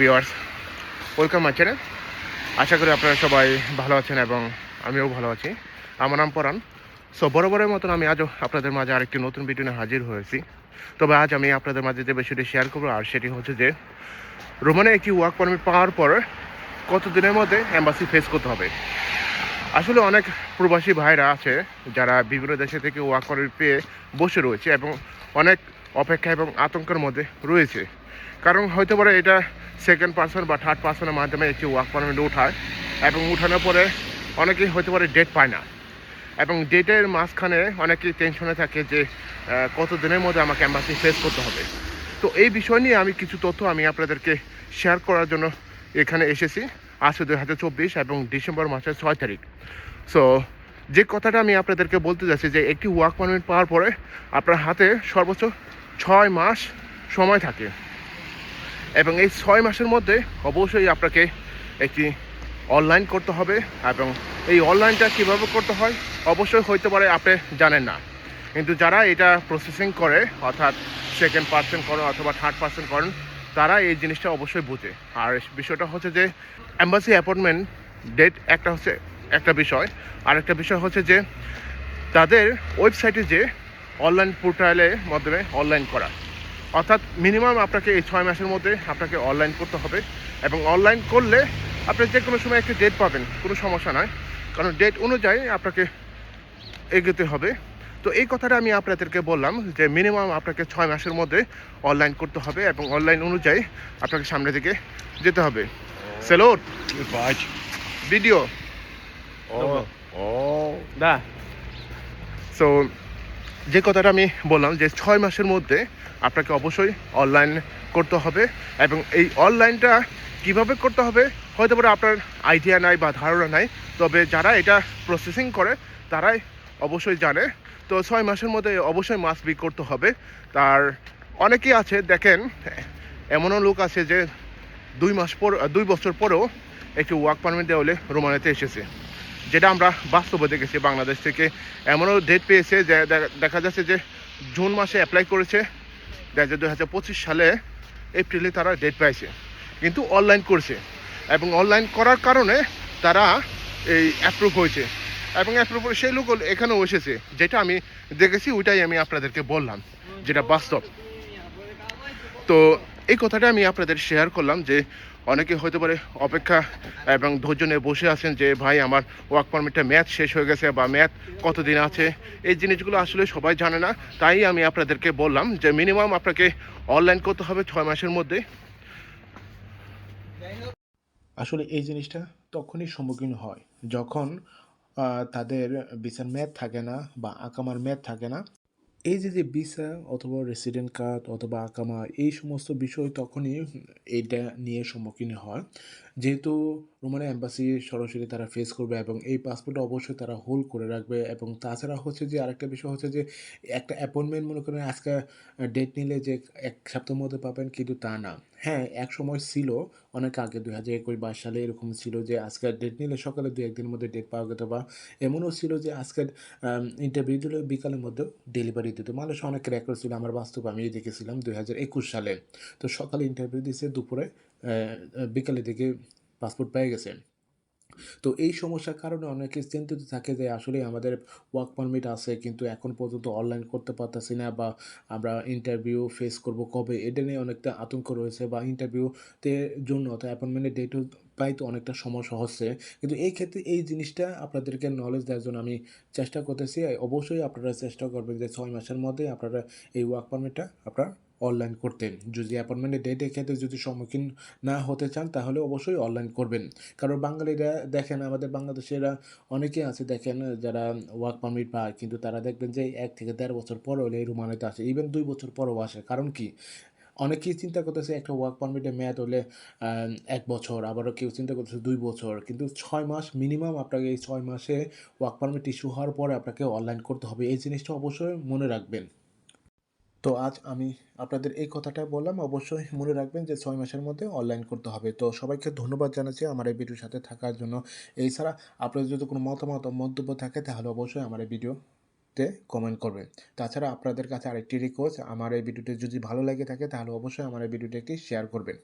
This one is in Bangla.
ভিওয়ার্স ওয়েলকাম চ্যানেল আশা করি আপনারা সবাই ভালো আছেন এবং আমিও ভালো আছি। আমার নাম পরাণ। সো বরাবরের মতন আমি আজও আপনাদের মাঝে আরেকটি নতুন ভিডিও নিয়ে হাজির হয়েছি। তবে আজ আমি আপনাদের মাঝে যে বিষয়টি শেয়ার করব, আর সেটি হচ্ছে যে, রোমানে একটি ওয়ার্ক পারমিট পাওয়ার পর কত দিনের মধ্যে অ্যাম্বাসি ফেস করতে হবে। আসলে অনেক প্রবাসী ভাইরা আছে যারা বিভিন্ন দেশে থেকে ওয়ার্ক পারমিট পেয়ে বসে রয়েছে এবং অনেক অপেক্ষা এবং আতঙ্কের মধ্যে রয়েছে। কারণ হয়তো পারে এটা সেকেন্ড পার্সন বা থার্ড পার্সনের মাধ্যমে একটি ওয়ার্ক পারমিট উঠায় এবং উঠানোর পরে অনেকেই হয়তো পারে ডেট পায় না। এবং ডেটের মাঝখানে অনেকেই টেনশনে থাকে যে কত দিনের মধ্যে আমাকে অ্যাম্বাসি ফেস করতে হবে। তো এই বিষয় নিয়ে আমি কিছু তথ্য আমি আপনাদেরকে শেয়ার করার জন্য এখানে এসেছি। আজ দুই হাজার চব্বিশ এবং ডিসেম্বর মাসের ছয় তারিখ। সো যে কথাটা আমি আপনাদেরকে বলতে যাচ্ছি যে, একটি ওয়ার্ক পারমিট পাওয়ার পরে আপনার হাতে সর্বোচ্চ ছয় মাস সময় থাকে। এবং এই ছয় মাসের মধ্যে অবশ্যই আপনাকে একটি অনলাইন করতে হবে এবং এই অনলাইনটা কীভাবে করতে হয় অবশ্যই হইতে পারে আপনি জানেন না। কিন্তু যারা এটা প্রসেসিং করে, অর্থাৎ সেকেন্ড পার্সেন্ট করেন অথবা থার্ড পার্সেন্ট করেন, তারা এই জিনিসটা অবশ্যই বোঝে। আর বিষয়টা হচ্ছে যে অ্যাম্বাসি অ্যাপয়েন্টমেন্ট ডেট একটা হচ্ছে একটা বিষয়। আর একটা বিষয় হচ্ছে যে, তাদের ওয়েবসাইটে যে অনলাইন পোর্টালের মাধ্যমে অনলাইন করা। অর্থাৎ মিনিমাম আপনাকে এই ছয় মাসের মধ্যে আপনাকে অনলাইন করতে হবে এবং অনলাইন করলে আপনি যে কোনো সময় একটি ডেট পাবেন কোনো সমস্যা নয়। কারণ ডেট অনুযায়ী আপনাকে এগোতে হবে। তো এই কথাটা আমি আপনাদেরকে বললাম যে মিনিমাম আপনাকে ছয় মাসের মধ্যে অনলাইন করতে হবে এবং অনলাইন অনুযায়ী আপনাকে সামনে দিকে যেতে হবে। সেলোর ভিডিও ও ও। দা। সো যে কথাটা আমি বললাম যে ছয় মাসের মধ্যে আপনাকে অবশ্যই অনলাইন করতে হবে এবং এই অনলাইনটা কীভাবে করতে হবে, হয়তো পারে আপনার আইডিয়া নাই বা ধারণা নাই, তবে যারা এটা প্রসেসিং করে, তারাই অবশ্যই জানে। তো ছয় মাসের মধ্যে অবশ্যই মাস বি করতে হবে। তার অনেকেই আছে, দেখেন, এমনও লোক আছে যে দুই মাস পর, দুই বছর পরেও একটি ওয়ার্ক পারমিট দেওয়া হলে রোমানিতে এসেছে। যেটা আমরা বাস্তবে দেখেছি বাংলাদেশ থেকে। এমনও ডেট পেয়েছে যে দেখা যাচ্ছে যে জুন মাসে অ্যাপ্লাই করেছে। দেখা যায় দু হাজার পঁচিশ সালে এপ্রিলে তারা ডেট পাইছে। কিন্তু অনলাইন করছে। এবং অনলাইন করার কারণে তারা এই অ্যাপ্রুভ হয়েছে। এবং অ্যাপ্রুভ সেই লোক এখানেও এসেছে। যেটা আমি দেখেছি, ওইটাই আমি আপনাদেরকে বললাম, যেটা বাস্তব। তো এই কথাটা আমি আপনাদের শেয়ার করলাম যে অনেকে হতে পারে অপেক্ষা এবং ধৈর্য নিয়ে বসে আছেন যে, ভাই, আমার ওয়ার্ক পারমিটটা ম্যাথ শেষ হয়ে গেছে বা ম্যাথ কতদিন আছে? এই জিনিসগুলো আসলে সবাই জানে না। তাই আমি আপনাদেরকে বললাম যে মিনিমাম আপনাকে অনলাইন করতে হবে ছয় মাসের মধ্যে। আসলে এই জিনিসটা তখনই সম্মুখীন হয় যখন তাদের বিচার ম্যাথ থাকে না বা আকামার ম্যাথ থাকে না। এই যে যে ভিসা অথবা রেসিডেন্ট কার্ড অথবা আকামা এই সমস্ত বিষয় তখনই এটা নিয়ে সম্মুখীন হয়। যেহেতু রোমানের অ্যাম্বাসি সরাসরি তারা ফেস করবে এবং এই পাসপোর্ট অবশ্যই তারা হোল্ড করে রাখবে এবং তাছাড়া হচ্ছে যে আরেকটা বিষয় হচ্ছে যে একটা অ্যাপয়েন্টমেন্ট মনে করেন আজকে ডেট নিলে যে এক সপ্তাহের মধ্যে পাবেন কিন্তু তা না। হ্যাঁ এক সময় ছিল, অনেক আগে দুই হাজার একুশ বাইশ সালে এরকম ছিল যে আজকের ডেট নিলে সকালে দু একদিনের মধ্যে ডেট পাওয়া যেত বা এমনও ছিল যে আজকের ইন্টারভিউ দিলে বিকালের মধ্যে ডেলিভারি দিত। মানুষ অনেক রেকর্ড ছিল, আমার বাস্তব আমি দেখেছিলাম দুই হাজার একুশ সালে। তো সকালে ইন্টারভিউ দিয়েছে দুপুরে বিকালের দিকে পাসপোর্ট পেয়ে গেছে তো এই সমস্যার কারণে অনেকে চিন্তিত থাকে যে আসলে আমাদের ওয়ার্ক পারমিট আছে, কিন্তু এখন পর্যন্ত অনলাইন করতে পারতেছি না বা আমরা ইন্টারভিউ ফেস করব কবে? এটা নিয়ে অনেকটা আতঙ্ক রয়েছে বা ইন্টারভিউতে জন্য অর্থাৎ অ্যাপয়েন্টমেন্টের ডেটও পাইতে অনেকটা সমস্যা হচ্ছে। কিন্তু এই ক্ষেত্রে এই জিনিসটা আপনাদেরকে নলেজ দেওয়ার জন্য আমি চেষ্টা করতেছি। অবশ্যই আপনারা চেষ্টা করবেন যে ছয় মাসের মধ্যে আপনারা এই ওয়ার্ক পারমিটটা আপনারা অনলাইন করতে যদি অ্যাপয়েন্টমেন্টের ডেটের ক্ষেত্রে যদি সম্মুখীন না হতে চান, তাহলে অবশ্যই অনলাইন করবেন। কারণ বাঙালিরা দেখেন, আমাদের বাংলাদেশেরা অনেকে আছে, দেখেন, যারা ওয়ার্ক পারমিট পায়, কিন্তু তারা দেখবেন যে এক থেকে দেড় বছর পর হলে এই রুমানিতে আসে। ইভেন দুই বছর পরও আসে। কারণ কি? অনেকেই চিন্তা করতেছে, একটা ওয়ার্ক পারমিটের মেয়াদ হলে এক বছর। আবারও কেউ চিন্তা করতেছে, দুই বছর। কিন্তু ছয় মাস মিনিমাম আপনাকে এই ছয় মাসে ওয়ার্ক পারমিট ইস্যু হওয়ার পরে আপনাকে অনলাইন করতে হবে। এই জিনিসটা অবশ্যই মনে রাখবেন। তো আজ আমি আপনাদের এই কথাটা বললাম। অবশ্যই মনে রাখবেন যে ছয় মাসের মধ্যে অনলাইন করতে হবে। তো সবাইকে ধন্যবাদ জানাচ্ছি আমার এই ভিডিওর সাথে থাকার জন্য। এছাড়া আপনাদের যদি কোনো মতামত, মন্তব্য থাকে, তাহলে অবশ্যই আমার এই ভিডিও তে কমেন্ট করবে তাছাড়া আপনাদের কাছে আরেকটি রিকোয়েস্ট আমার এই ভিডিওটি যদি ভালো লাগে থাকে, তাহলে অবশ্যই আমার এই ভিডিওটি একটি শেয়ার করবেন।